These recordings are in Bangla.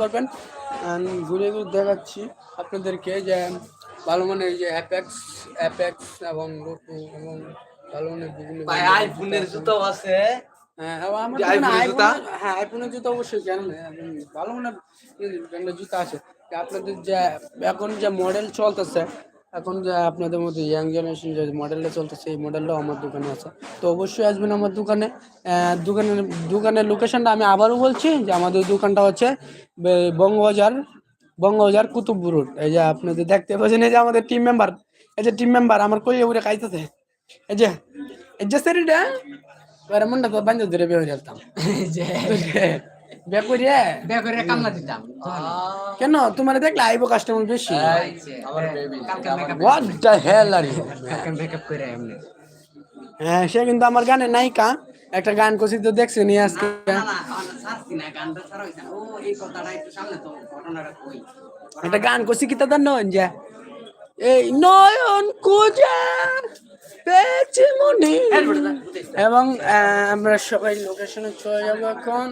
পারবেন। ঘুরে ঘুরে দেখাচ্ছি আপনাদেরকে যে ভালো মানের যে অ্যাপেক্স অ্যাপেক্স এবং লোটু এবং ভালো মানের বিভিন্ন ভাই আইফোনের জুতো আছে। হ্যাঁ আমার জুতা? হ্যাঁ আইফোনের জুতো অবশ্যই কেন ভালো মানের জুতা আছে। আপনাদের যে এখন যে মডেল চলতেছে এখন যে আপনাদের মধ্যে ইয়াং জেনারেশন যে মডেলটা চলতেছে এই মডেলটাও আমার দোকানে আছে। তো অবশ্যই আসবেন আমার দোকানে। দোকানের দোকানের লোকেশনটা আমি আবারও বলছি যে আমাদের দোকানটা হচ্ছে বঙ্গবাজার বঙ্গবাজার কুতুব রোড এই যে আপনাদের দেখতে পাচ্ছেন এই যে আমাদের টিম মেম্বার এই যে টিম মেম্বার আমার কই উড়ে খাইতেছে। এই যে এই যে সেরিটা এবার মনটা তো বান্ধব ধরে বের হয়ে যেতাম এই যে। বে করিয়ে বিয়ে করে কামলা দিতাম। কেন? তোমার দেখলে আইবো কাস্টমার বেশি। আমার বেবি কালকে makeup what the hell are you makeup করে এমনি। হ্যাঁ সে কিন্তু আমার গানে নায়িকা। একটা গান করছি তো দেখছি নি আজকে? একটু তো গান করছি কি তাদের নয় যে এই নয়ন কুজা পেয়েছি মনে এবং আমরা সবাই লোকেশনে চলে যাব এখন।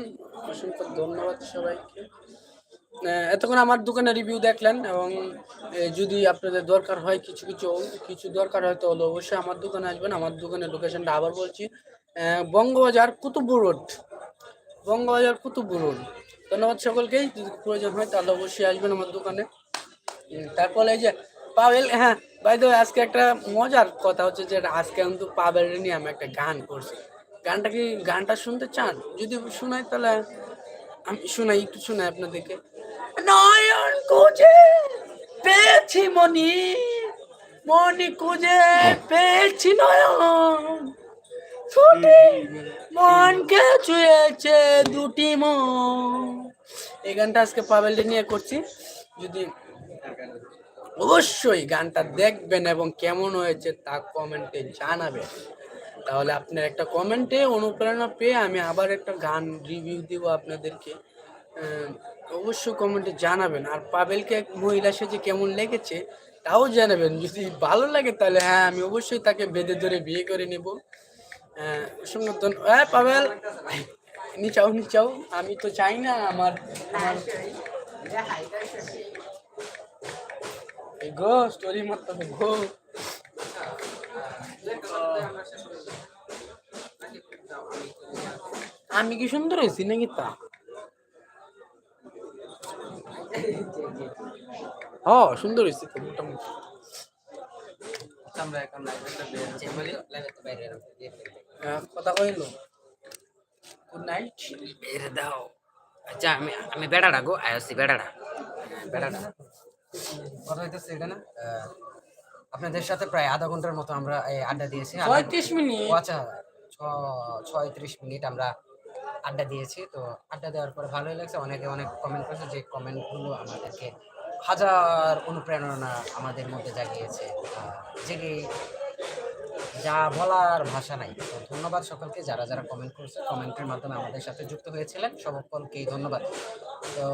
অসংখ্য ধন্যবাদ সবাইকে। এতক্ষণ আমার দোকানে রিভিউ দেখলেন এবং যদি আপনাদের দরকার হয় কিছু কিছু কিছু দরকার হয় তাহলে অবশ্যই আমার দোকানে আসবেন। আমার দোকানের লোকেশনটা আবার বলছি। বঙ্গবাজার কুতুবপুর রোড বঙ্গবাজার কুতুবপুর রোড ধন্যবাদ সকলকেই যদি প্রয়োজন হয় তাহলে অবশ্যই আসবেন আমার দোকানে। তারপরে এই যে পাবেল হ্যাঁ বাই দ্য আজকে একটা মজার কথা হচ্ছে যে আজকে কিন্তু পাবেল নিয়ে আমি একটা গান করছি। গানটা কি, গানটা শুনতে চান? যদি শোনাই তাহলে আমি শোনাই, একটু শোনাই আপনাদেরকে। নয়ন খুঁজে পেয়েছি মনি মনি খুঁজে পেয়েছি নয়ন। ছুটি মনকে ছুঁয়েছে দুটি মন। এই গানটা আজকে পাবেল নিয়ে করছি। যদি অবশ্যই গানটা দেখবেন এবং কেমন হয়েছে তা কমেন্টে জানাবেন। তাহলে আপনার একটা কমেন্টে অনুপ্রেরণা পেয়ে আমি আবার একটা গান রিভিউ দিব আপনাদেরকে। অবশ্যই কমেন্টে জানাবেন। আর পাবেলকে এক মহিলা সেজে কেমন লেগেছে, তাও জানাবেন। যদি ভালো লাগে তাহলে হ্যাঁ আমি অবশ্যই তাকে বেঁধে ধরে বিয়ে করে নেব। হ্যাঁ পাবেল, নিচাও নিচাও, আমি তো চাই না আমার। এই গো স্টোরি হবে গো। আমি কি সুন্দর হয়েছি নাকি তা? হ সুন্দর হয়েছি তো মোটামুটি। আমরা এখন কথা কইল? গুড নাইট দাও। আচ্ছা আমি আমি বেড়া ডাকো আইসি বেড়াটা বেড়াটা কথা হইতেছে এটা না আপনাদের সাথে প্রায় আধা ঘণ্টার মতো আমরা আড্ডা দিয়েছি। পঁয়ত্রিশ মিনিট। আচ্ছা ছয়ত্রিশ মিনিট আমরা আড্ডা দিয়েছি। তো আড্ডা দেওয়ার পরে ভালোই লাগছে। অনেকে অনেক কমেন্ট করেছে যে কমেন্টগুলো আমাদেরকে হাজার অনুপ্রেরণা আমাদের মধ্যে জাগিয়েছে। জেগে যা বলার ভাষা নাই। তো ধন্যবাদ সকলকে। যারা যারা কমেন্ট করছে কমেন্টের মাধ্যমে আমাদের সাথে যুক্ত হয়েছিলেন সকলকেই ধন্যবাদ। তো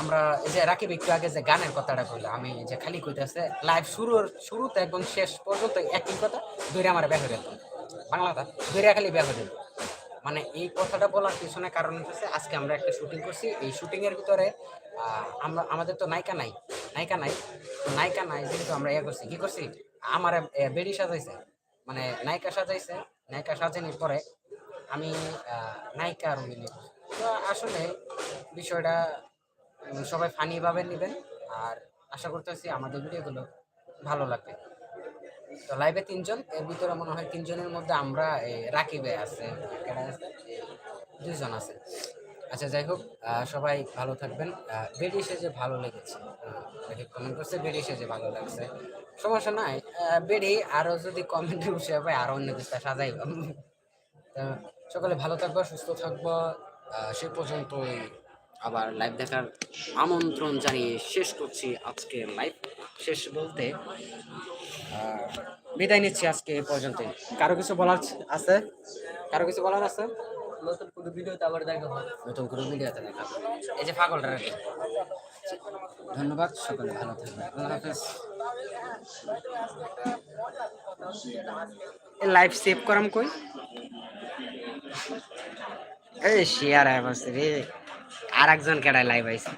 আমরা এই যে রাকিব একটু আগে যে গানের কথাটা কইলো, আমি যে খালি কইতেছে লাইভ শুরুর, শুরুতে একদম শেষ পর্যন্ত একই কথা ধরে আমার ব্যাগ হয়ে বাংলাটা ধরে খালি ব্যাগ হয়ে মানে এই কথাটা বলার পিছনে কারণ হচ্ছে আজকে আমরা একটা শুটিং করছি। এই শুটিংয়ের ভিতরে আমরা, আমাদের তো নায়িকা নাই নায়িকা নাই। নায়িকা নাই, যেহেতু আমরা ইয়ে করছি। কি করছি? আমার বেডি সাজাইছে। মানে নায়িকা সাজাইছে, নায়িকা সাজানোর পরে আমি নায়িকা আর আসলে বিষয়টা সবাই ফানিভাবে নেবেন। আর আশা করতেছি আমাদের ভিডিওগুলো ভালো লাগবে। তো লাইভে তিনজন এর ভিতরে মনে হয় তিনজনের মধ্যে আমরা রাকিবে আছে কেডা আছে? আচ্ছা যাই হোক সবাই ভালো থাকবেন। বেডি সেজে ভালো লেগেছে। কমেন্ট করছে বেডি সেজে ভালো লাগছে। সমস্যা নাই আহ, বেডি আরও যদি কমেন্টে উঠে পাই আরও অন্য কিছু সাজাই সকলে ভালো থাকব সুস্থ থাকব। সে পর্যন্তই। আবার লাইভ দেখার আমন্ত্রণ জানিয়ে শেষ করছি আজকে লাইভ শেষ বলতে বিদায় নিচ্ছি আজকে এ পর্যন্ত কারও কিছু বলার আছে? কারও কিছু বলার আছে? নতুন কোনো ভিডিওতে আবার দেখা হবে। নতুন কোনো ভিডিওতে দেখা হবে। এই যে পাগলটা ধন্যবাদ সকলে ভালো থাকবেন। আল্লাহ হাফেজ। লাইভ সেভ করাম কই? এই শেয়ার আয় রে। আর একজন কেডায় লাইভ আইছে